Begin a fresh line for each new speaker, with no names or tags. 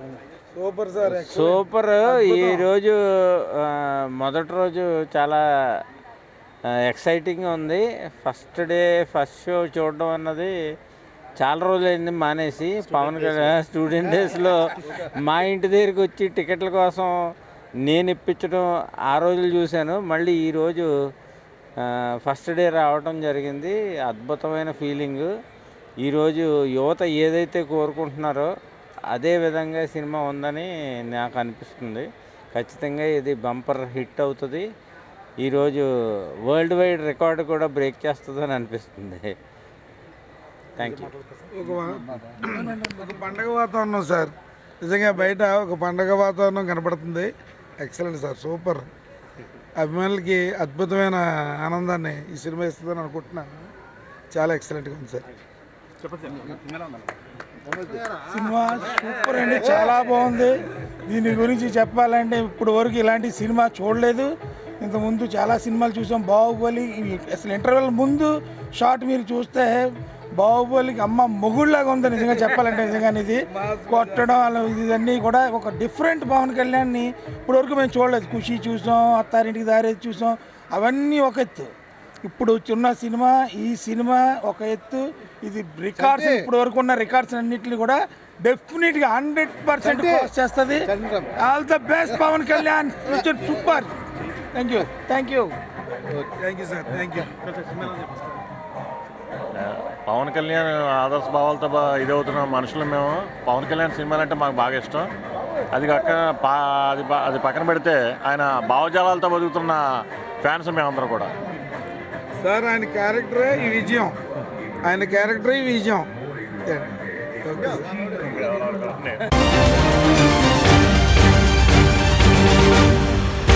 ఉంది?
Super sir
super ఈరోజు ఆ, మొదటి రోజు చాలా ఎక్సైటింగ్ ఉంది. ఫస్ట్ డే ఫస్ట్ షో చూడడం అన్నది చాలా రోజులైంది మానేసి పవన్ కళ్యాణ్ స్టూడెంట్ డేస్లో మా ఇంటి దగ్గరికి వచ్చి టికెట్ల కోసం నేను ఇప్పించడం ఆ రోజులు చూశాను. మళ్ళీ ఈరోజు ఫస్ట్ డే రావడం జరిగింది. అద్భుతమైన ఫీలింగ్ ఈరోజు యువత ఏదైతే కోరుకుంటున్నారో అదే విధంగా సినిమా ఉందని నాకు అనిపిస్తుంది ఖచ్చితంగా ఇది బంపర్ హిట్ అవుతుంది. ఈరోజు వరల్డ్ వైడ్ రికార్డు కూడా బ్రేక్ చేస్తుందని అనిపిస్తుంది. Thank you.
ఒక పండగ వాతావరణం సార్. నిజంగా బయట ఒక పండగ వాతావరణం కనపడుతుంది. Excellent sir super. అభిమానులకి అద్భుతమైన ఆనందాన్ని ఈ సినిమా ఇస్తుందని అనుకుంటున్నాను. చాలా ఎక్సలెంట్గా ఉంది సార్. సినిమా సూపర్ అండి చాలా బాగుంది. దీని గురించి చెప్పాలంటే ఇప్పుడు వరకు ఇలాంటి సినిమా చూడలేదు. ఇంతకుముందు చాలా సినిమాలు చూసాం. బాహుబలి అసలు ఇంటర్వెల్ ముందు షార్ట్ మీరు చూస్తే బాహుబలికి అమ్మ మొగుళ్ళలాగా ఉంది నిజంగా చెప్పాలంటే నిజంగా ఇది కొట్టడం అలా ఇదన్నీ కూడా ఒక డిఫరెంట్ పవన్ కళ్యాణ్ని ఇప్పటివరకు వరకు మేము చూడలేదు. ఖుషి చూసాం అత్తారింటికి దారేది చూసాం. అవన్నీ ఒక ఎత్తు. ఇప్పుడు చిన్న సినిమా ఈ సినిమా ఒక ఎత్తు. ఇది రికార్డ్స్ ఇప్పుడు వరకు ఉన్న రికార్డ్స్ అన్నింటిని కూడా డెఫినెట్గా హండ్రెడ్ పర్సెంట్ చేస్తుంది. All the best Pawan Kalyan future super thank you thank you thank you sir thank you
Pawan Kalyan ఆదర్శ భావాలతో బా ఇదవుతున్న మనుషులు మేము. పవన్ కళ్యాణ్ సినిమాలు అంటే మాకు బాగా ఇష్టం. అది కాక పా అది అది పక్కన పెడితే ఆయన భావజాలాలతో బతుకుతున్న ఫ్యాన్స్ మేమందరం కూడా.
సార్ ఆయన క్యారెక్టరే ఈ విజయం. ఆయన క్యారెక్టరే ఈ విజయం. ఓకే.